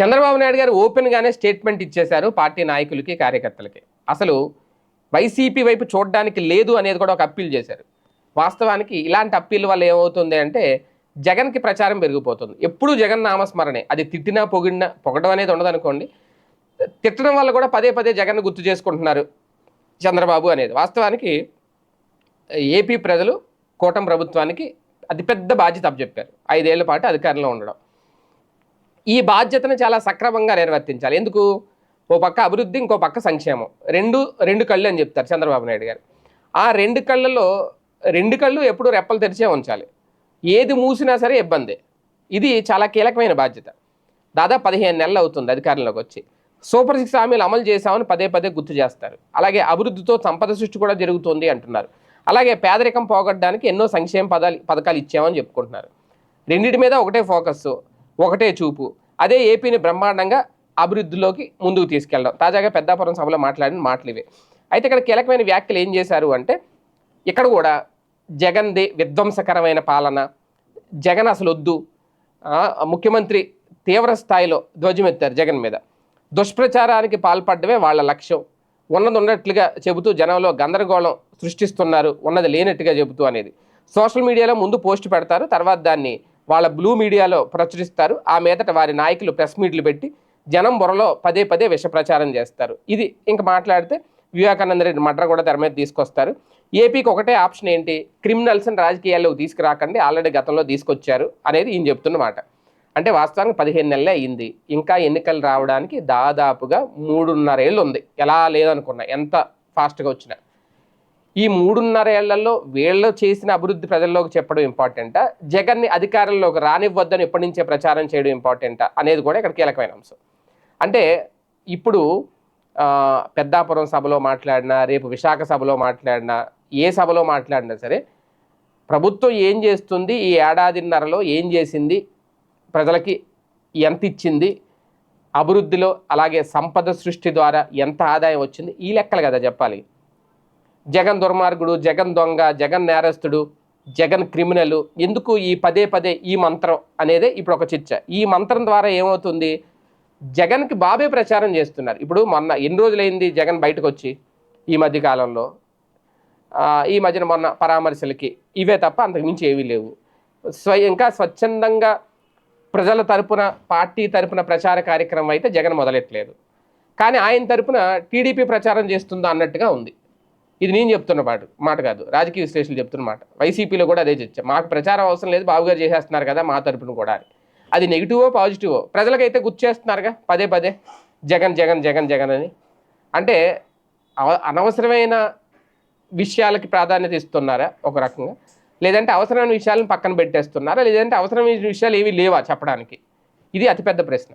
చంద్రబాబు నాయుడు గారు ఓపెన్గానే స్టేట్మెంట్ ఇచ్చేశారు పార్టీ నాయకులకి కార్యకర్తలకి. అసలు వైసీపీ వైపు చూడడానికి లేదు అనేది కూడా ఒక అప్పీల్ చేశారు. వాస్తవానికి ఇలాంటి అప్పీల్ వల్ల ఏమవుతుంది అంటే జగన్కి ప్రచారం పెరిగిపోతుంది. ఎప్పుడూ జగన్ నామస్మరణే. అది తిట్టినా పొగిడినా పొగడం అనేది ఉండదనుకోండి తిట్టడం వల్ల కూడా పదే పదే జగన్ గుర్తు చేసుకుంటున్నారు చంద్రబాబు అనేది. వాస్తవానికి ఏపీ ప్రజలు కూటమి ప్రభుత్వానికి అతిపెద్ద బాధ్యత అప్పచెప్పారు. ఐదేళ్ళ పాటు అధికారంలో ఉండడం. ఈ బాధ్యతను చాలా సక్రమంగా నిర్వర్తించాలి. ఎందుకు? ఓ పక్క అభివృద్ధి ఇంకో పక్క సంక్షేమం. రెండు రెండు కళ్ళు అని చెప్తారు చంద్రబాబు నాయుడు గారు. ఆ రెండు కళ్ళలో రెండు కళ్ళు ఎప్పుడు రెప్పలు తెరిచే ఉంచాలి. ఏది మూసినా సరే ఇబ్బంది. ఇది చాలా కీలకమైన బాధ్యత. దాదాపు పదిహేను నెలలు అవుతుంది అధికారంలోకి వచ్చి. సూపర్ సిక్స్ హామీలు అమలు చేశామని పదే పదే గుర్తు చేస్తారు. అలాగే అభివృద్ధితో సంపద సృష్టి కూడా జరుగుతుంది అంటున్నారు. అలాగే పేదరికం పోగొట్టడానికి ఎన్నో సంక్షేమ పదాలు పథకాలు ఇచ్చామని చెప్పుకుంటున్నారు. రెండింటి మీద ఒకటే ఫోకస్ ఒకటే చూపు. అదే ఏపీని బ్రహ్మాండంగా అభివృద్ధిలోకి ముందుకు తీసుకెళ్ళడం. తాజాగా పెద్దాపురం సభలో మాట్లాడిన మాటలు ఇవే. అయితే ఇక్కడ కీలకమైన వ్యాఖ్యలు ఏం చేశారు అంటే ఇక్కడ కూడా జగన్ది విధ్వంసకరమైన పాలన జగన్ అసలు వద్దు ముఖ్యమంత్రి తీవ్ర స్థాయిలో ధ్వజమెత్తారు జగన్ మీద. దుష్ప్రచారానికి పాల్పడమే వాళ్ళ లక్ష్యం. ఉన్నది ఉన్నట్లుగా చెబుతూ జనంలో గందరగోళం సృష్టిస్తున్నారు ఉన్నది లేనట్టుగా చెబుతూ అనేది. సోషల్ మీడియాలో ముందు పోస్ట్ పెడతారు తర్వాత దాన్ని వాళ్ళ బ్లూ మీడియాలో ప్రచురిస్తారు. ఆ మీదట వారి నాయకులు ప్రెస్ మీట్లు పెట్టి జనం బుర్రలో పదే పదే విష ప్రచారం చేస్తారు. ఇది ఇంక మాట్లాడితే వివేకానంద రెడ్డి మడ్ర కూడా తెర మీద తీసుకొస్తారు. ఏపీకి ఒకటే ఆప్షన్ ఏంటి? క్రిమినల్స్ని రాజకీయాల్లోకి తీసుకురాకండి. ఆల్రెడీ గతంలో తీసుకొచ్చారు అనేది ఈయన చెప్తున్న మాట. అంటే వాస్తవానికి పదిహేను నెలలే అయింది. ఇంకా ఎన్నికలు రావడానికి దాదాపుగా మూడున్నరేళ్ళు ఉంది. ఎలా లేదనుకున్నా ఎంత ఫాస్ట్గా వచ్చినా. ఈ మూడున్నర ఏళ్ళలో వీళ్ళు చేసిన అభివృద్ధి ప్రజల్లోకి చెప్పడం ఇంపార్టెంటా జగన్ని అధికారంలోకి రానివ్వద్దని ఎప్పటి నుంచే ప్రచారం చేయడం ఇంపార్టెంటా అనేది కూడా ఇక్కడ కీలకమైన అంశం. అంటే ఇప్పుడు పెద్దాపురం సభలో మాట్లాడినా రేపు విశాఖ సభలో మాట్లాడినా ఏ సభలో మాట్లాడినా సరే ప్రభుత్వం ఏం చేస్తుంది? ఈ ఏడాదిన్నరలో ఏం చేసింది? ప్రజలకి ఎంత ఇచ్చింది? అభివృద్ధిలో అలాగే సంపద సృష్టి ద్వారా ఎంత ఆదాయం వచ్చింది? ఈ లెక్కలు కదా చెప్పాలి. జగన్ దుర్మార్గుడు జగన్ దొంగ జగన్ నేరస్తుడు జగన్ క్రిమినల్ ఎందుకు ఈ పదే పదే ఈ మంత్రం అనేదే ఇప్పుడు ఒక చర్చ. ఈ మంత్రం ద్వారా ఏమవుతుంది? జగన్కి బాబే ప్రచారం చేస్తున్నారు. ఇప్పుడు మొన్న ఎన్ని రోజులైంది జగన్ బయటకు వచ్చి ఈ మధ్య కాలంలో? ఈ మధ్యన మొన్న పరామర్శలకి ఇవే తప్ప అంతకు మించి ఏమీ లేవు. స్వయం ఇంకా స్వచ్ఛందంగా ప్రజల తరపున పార్టీ తరపున ప్రచార కార్యక్రమం అయితే జగన్ మొదలెట్టలేదు. కానీ ఆయన తరపున టీడీపీ ప్రచారం చేస్తుందా అన్నట్టుగా ఉంది. ఇది నేను చెప్తున్న మాట మాట కాదు రాజకీయ విశ్లేషణలు చెప్తున్న మాట. వైసీపీలో కూడా అదే చర్చ. మాకు ప్రచారం అవసరం లేదు బాబు గారు చేసేస్తున్నారు కదా మా తరపున కూడా అది నెగిటివో పాజిటివో? ప్రజలకైతే గుర్తు చేస్తున్నారుగా పదే పదే. జగన్ జగన్ జగన్ జగన్ అని. అంటే అవ- అనవసరమైన విషయాలకి ప్రాధాన్యత ఇస్తున్నారా ఒక రకంగా? లేదంటే అవసరమైన విషయాలను పక్కన పెట్టేస్తున్నారా? లేదంటే అవసరమైన విషయాలు ఏవి లేవా చెప్పడానికి? ఇది అతిపెద్ద ప్రశ్న.